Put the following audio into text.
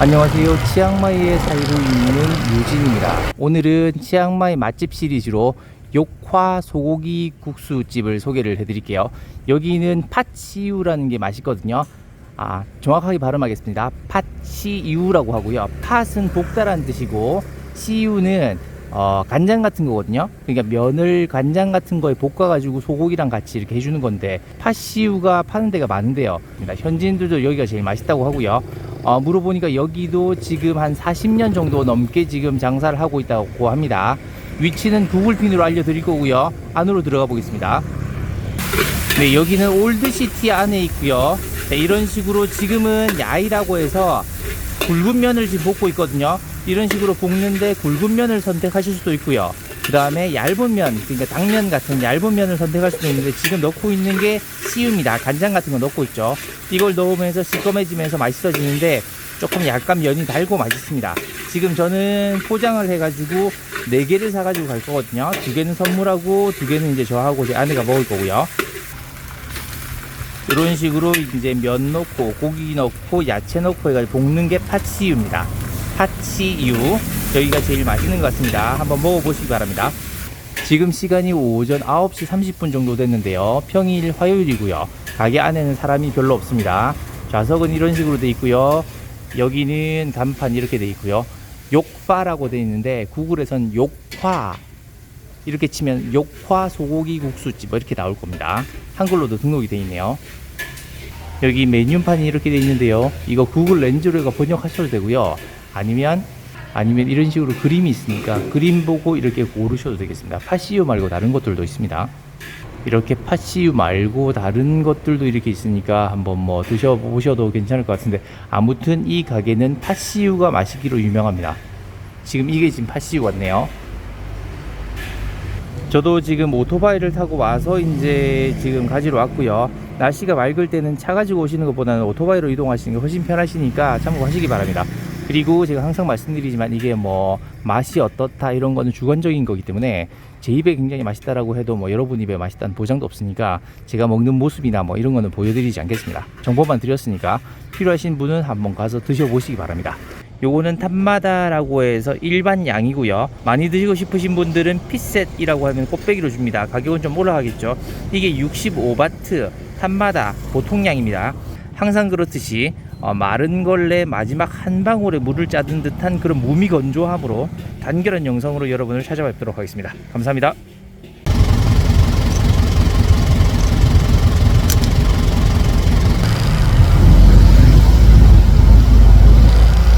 안녕하세요. 치앙마이에 살고 있는 유진입니다. 오늘은 치앙마이 맛집 시리즈로 욕화 소고기 국수집을 소개를 해드릴게요. 여기는 팥시우라는 게 맛있거든요. 아, 정확하게 발음하겠습니다. 팥시우라고 하고요. 팥은 복다라는 뜻이고 시우는 어, 간장 같은 거거든요. 그러니까 면을 간장 같은 거에 볶아가지고 소고기랑 같이 이렇게 해주는 건데 팥시우가 파는 데가 많은데요. 현지인들도 여기가 제일 맛있다고 하고요. 어, 물어보니까 여기도 지금 한 40년 정도 넘게 지금 장사를 하고 있다고 합니다. 위치는 구글핀으로 알려드릴 거고요. 안으로 들어가 보겠습니다. 네, 여기는 올드시티 안에 있고요. 네, 이런 식으로 지금은 야이라고 해서 굵은 면을 지금 볶고 있거든요. 이런 식으로 볶는데 굵은 면을 선택하실 수도 있고요. 그 다음에 얇은 면, 그러니까 당면 같은 얇은 면을 선택할 수도 있는데 지금 넣고 있는 게 씨유입니다. 간장 같은 거 넣고 있죠. 이걸 넣으면서 시꺼매지면서 맛있어지는데 조금 약간 면이 달고 맛있습니다. 지금 저는 포장을 해가지고 네 개를 사가지고 갈 거거든요. 두 개는 선물하고 두 개는 이제 저하고 제 아내가 먹을 거고요. 이런 식으로 이제 면 넣고 고기 넣고 야채 넣고 해가지고 볶는 게 팥시유입니다. 팥시유 여기가 제일 맛있는 것 같습니다. 한번 먹어보시기 바랍니다. 지금 시간이 오전 9시 30분 정도 됐는데요. 평일 화요일이고요. 가게 안에는 사람이 별로 없습니다. 좌석은 이런 식으로 돼 있고요. 여기는 간판 이렇게 돼 있고요. 욕파라고 돼 있는데 구글에선 욕화 이렇게 치면 욕화 소고기 국수집 뭐 이렇게 나올 겁니다. 한글로도 등록이 돼 있네요. 여기 메뉴판이 이렇게 돼 있는데요. 이거 구글 렌즈로가 번역하셔도 되고요. 아니면 아니면 이런 식으로 그림이 있으니까 그림 보고 이렇게 고르셔도 되겠습니다. 파시유 말고 다른 것들도 있습니다. 이렇게 파시유 말고 다른 것들도 이렇게 있으니까 한번 뭐 드셔보셔도 괜찮을 것 같은데 아무튼 이 가게는 파시유가 맛있기로 유명합니다. 지금 이게 지금 파시유 같네요. 저도 지금 오토바이를 타고 와서 이제 지금 가지러 왔고요. 날씨가 맑을 때는 차 가지고 오시는 것보다는 오토바이로 이동하시는 게 훨씬 편하시니까 참고하시기 바랍니다. 그리고 제가 항상 말씀드리지만 이게 뭐 맛이 어떻다 이런 거는 주관적인 거기 때문에 제 입에 굉장히 맛있다라고 해도 뭐 여러분 입에 맛있다는 보장도 없으니까 제가 먹는 모습이나 뭐 이런 거는 보여드리지 않겠습니다. 정보만 드렸으니까 필요하신 분은 한번 가서 드셔보시기 바랍니다. 요거는 탑마다라고 해서 일반 양이고요. 많이 드시고 싶으신 분들은 피셋이라고 하면 꽃배기로 줍니다. 가격은 좀 올라가겠죠. 이게 65바트 탑마다 보통 양입니다. 항상 그렇듯이 어, 마른 걸레 마지막 한 방울에 물을 짜든 듯한 그런 무미건조함으로 단결한 영상으로 여러분을 찾아뵙도록 하겠습니다. 감사합니다.